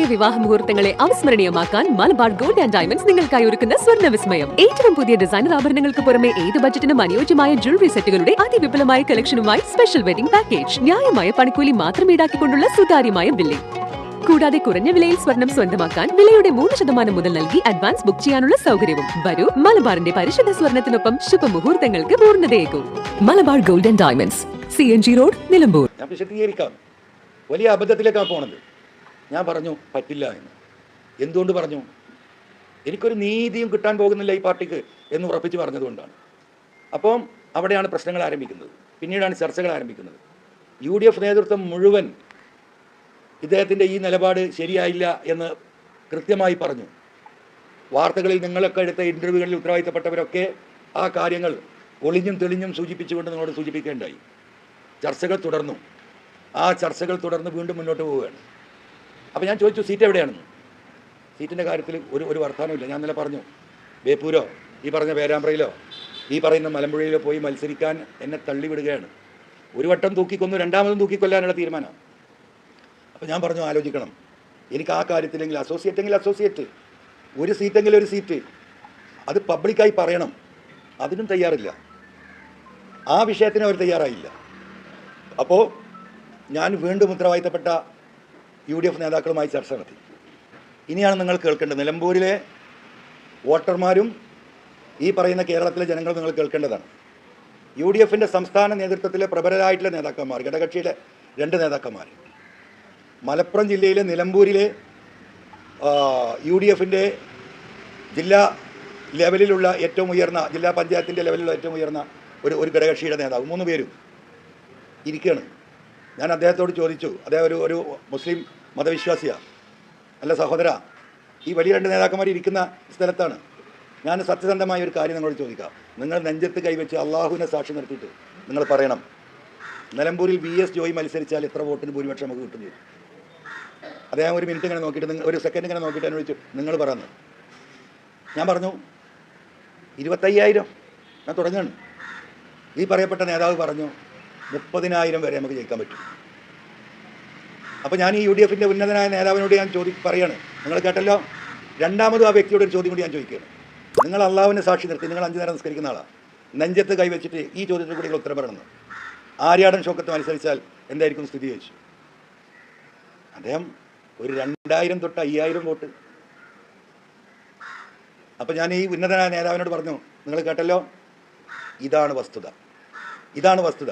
മനോഹരമായ വിവാഹ മുഹൂർത്തങ്ങളെ അവിസ്മരണീയമാക്കാൻ മലബാർ ഗോൾഡ് ആൻഡ് ഡയമണ്ട്സ് നിങ്ങൾക്കായി ഒരുക്കുന്ന സ്വർണ വിസ്മയം ഏറ്റവും പുതിയ ഡിസൈനർ ആഭരണങ്ങൾക്ക് പുറമെ ഏത് ബജറ്റിനും അനുയോജ്യമായ ജ്വല്ലറി സെറ്റുകളുടെ അതിവിപുലമായ കളക്ഷനുമായി സ്പെഷ്യൽ വെഡിംഗ് പാക്കേജ് ന്യായമായ പണിക്കൂലി മാത്രം ഈടാക്കിക്കൊണ്ടുള്ള സുതാര്യമായ ബില്ലിംഗ്. കൂടാതെ കുറഞ്ഞ വിലയിൽ സ്വർണം സ്വന്തമാക്കാൻ വിലയുടെ മൂന്ന് ശതമാനം മുതൽ നൽകി അഡ്വാൻസ് ബുക്ക് ചെയ്യാനുള്ള സൗകര്യവും. വരൂ മലബാറിന്റെ പരിശുദ്ധ സ്വർണത്തിനൊപ്പം ശുഭമുഹൂർത്തങ്ങൾക്ക് പൂർണതയേക്കും Malabar gold and diamonds C N G road Nilambur. വലിയ അബദ്ധത്തിലേക്കാണ് പോണത്. ഞാൻ പറഞ്ഞു പറ്റില്ല എന്ന്. എന്തുകൊണ്ട് പറഞ്ഞു? എനിക്കൊരു നീതിയും കിട്ടാൻ പോകുന്നില്ല ഈ പാർട്ടിക്ക് എന്ന് ഉറപ്പിച്ച് പറഞ്ഞതുകൊണ്ടാണ്. അപ്പം അവിടെയാണ് പ്രശ്നങ്ങൾ ആരംഭിക്കുന്നത്. പിന്നീടാണ് ചർച്ചകൾ ആരംഭിക്കുന്നത്. യു ഡി എഫ് നേതൃത്വം മുഴുവൻ ഇദ്ദേഹത്തിന്റെ ഈ നിലപാട് ശരിയായില്ല എന്ന് കൃത്യമായി പറഞ്ഞു. വാർത്തകളിൽ നിങ്ങളൊക്കെ എടുത്ത ഇന്റർവ്യൂകളിൽ ഉത്തരവാദിത്തപ്പെട്ടവരൊക്കെ ആ കാര്യങ്ങൾ ഒളിഞ്ഞും തെളിഞ്ഞും സൂചിപ്പിച്ചുകൊണ്ട് നിങ്ങളോട് സൂചിപ്പിക്കേണ്ടായി. ചർച്ചകൾ തുടർന്നു. ആ ചർച്ചകൾ തുടർന്ന് വീണ്ടും മുന്നോട്ട് പോവുകയാണ്. അപ്പോൾ ഞാൻ ചോദിച്ചു സീറ്റ് എവിടെയാണെന്ന് സീറ്റിന്റെ കാര്യത്തിൽ ഒരു ഒരു വർത്തമാനമില്ല ഞാൻ ഇന്നലെ പറഞ്ഞു ബേപ്പൂരോ ഈ പറഞ്ഞ പേരാമ്പ്രയിലോ ഈ പറയുന്ന മലമ്പുഴയിലോ പോയി മത്സരിക്കാൻ എന്നെ തള്ളിവിടുകയാണ്. ഒരു വട്ടം തൂക്കിക്കൊന്നു രണ്ടാമതും തൂക്കിക്കൊല്ലാനുള്ള തീരുമാനം. അപ്പോൾ ഞാൻ പറഞ്ഞു ആലോചിക്കണം. എനിക്ക് ആ കാര്യത്തിലെങ്കിൽ അസോസിയേറ്റ് എങ്കിൽ അസോസിയേറ്റ് ഒരു സീറ്റെങ്കിലും ഒരു സീറ്റ്. അത് പബ്ലിക്കായി പറയണം. അതിനും തയ്യാറില്ല. ആ വിഷയത്തിന് അവർ തയ്യാറായില്ല. അപ്പോൾ ഞാൻ വീണ്ടും ഉത്തരവാദിത്തപ്പെട്ട യു ഡി എഫ് നേതാക്കളുമായി ചർച്ച നടത്തി. ഇനിയാണ് നിങ്ങൾ കേൾക്കേണ്ടത്. നിലമ്പൂരിലെ വോട്ടർമാരും ഈ പറയുന്ന കേരളത്തിലെ ജനങ്ങൾ നിങ്ങൾ കേൾക്കേണ്ടതാണ്. യു ഡി എഫിന്റെ സംസ്ഥാന നേതൃത്വത്തിലെ പ്രബലരായിട്ടുള്ള നേതാക്കന്മാർ ഘടകക്ഷിയിലെ രണ്ട് നേതാക്കന്മാർ. മലപ്പുറം ജില്ലയിലെ നിലമ്പൂരിലെ യു ഡി എഫിന്റെ ജില്ലാ ലെവലിലുള്ള ഏറ്റവും ഉയർന്ന ജില്ലാ പഞ്ചായത്തിന്റെ ലെവലിലുള്ള ഏറ്റവും ഉയർന്ന ഒരു ഒരു ഘടകക്ഷിയുടെ നേതാവ് മൂന്ന് പേരും ഇരിക്കുകയാണ്. ഞാൻ അദ്ദേഹത്തോട് ചോദിച്ചു അദ്ദേഹം ഒരു ഒരു മുസ്ലിം മതവിശ്വാസിയാണ് അല്ല സഹോദര. ഈ വലിയ രണ്ട് നേതാക്കന്മാർ ഇരിക്കുന്ന സ്ഥലത്താണ്. ഞാൻ സത്യസന്ധമായ ഒരു കാര്യം നിങ്ങളോട് ചോദിക്കാം. നിങ്ങൾ നെഞ്ചത്ത് കൈവച്ച് അള്ളാഹുവിനെ സാക്ഷി നിർത്തിയിട്ട് നിങ്ങൾ പറയണം. നിലമ്പൂരിൽ വി എസ് ജോയി മത്സരിച്ചാൽ എത്ര വോട്ടിന് ഭൂരിപക്ഷം നമുക്ക് കിട്ടും അദ്ദേഹം ഒരു മിനിറ്റ് ഇങ്ങനെ നോക്കിയിട്ട് ഒരു സെക്കൻഡ് ഇങ്ങനെ നോക്കിയിട്ട് എന്നെ വിളിച്ചു നിങ്ങൾ പറഞ്ഞു ഞാൻ പറഞ്ഞു ഇരുപത്തയ്യായിരം. ഞാൻ തുടങ്ങുകയാണ് ഈ പറയപ്പെട്ട നേതാവ് പറഞ്ഞു മുപ്പതിനായിരം വരെ നമുക്ക് ജയിക്കാൻ പറ്റും. അപ്പോൾ ഞാൻ ഈ യു ഡി എഫിന്റെ ഉന്നതനായ നേതാവിനോട് ഞാൻ ചോദി പറയാണ്. നിങ്ങൾ കേട്ടല്ലോ? രണ്ടാമതും ആ വ്യക്തിയോട് ഒരു ചോദ്യം കൂടി ഞാൻ ചോദിക്കുകയാണ്. നിങ്ങൾ അള്ളാഹുവിനെ സാക്ഷി നിർത്തി നിങ്ങൾ അഞ്ചു നേരം നിസ്കരിക്കുന്ന ആളാണ് നെഞ്ചത്ത് കൈവച്ചിട്ട് ഈ ചോദ്യത്തിൽ കൂടി ഉത്തരം പറയണം? ആര്യാടൻ ഷോക്കത്ത് അനുസരിച്ചാൽ എന്തായിരിക്കും സ്ഥിതി ചോദിച്ചു. അദ്ദേഹം ഒരു രണ്ടായിരം തൊട്ട് അയ്യായിരം വോട്ട്. അപ്പം ഞാൻ ഈ ഉന്നതനായ നേതാവിനോട് പറഞ്ഞു നിങ്ങൾ കേട്ടല്ലോ? ഇതാണ് വസ്തുത. ഇതാണ് വസ്തുത.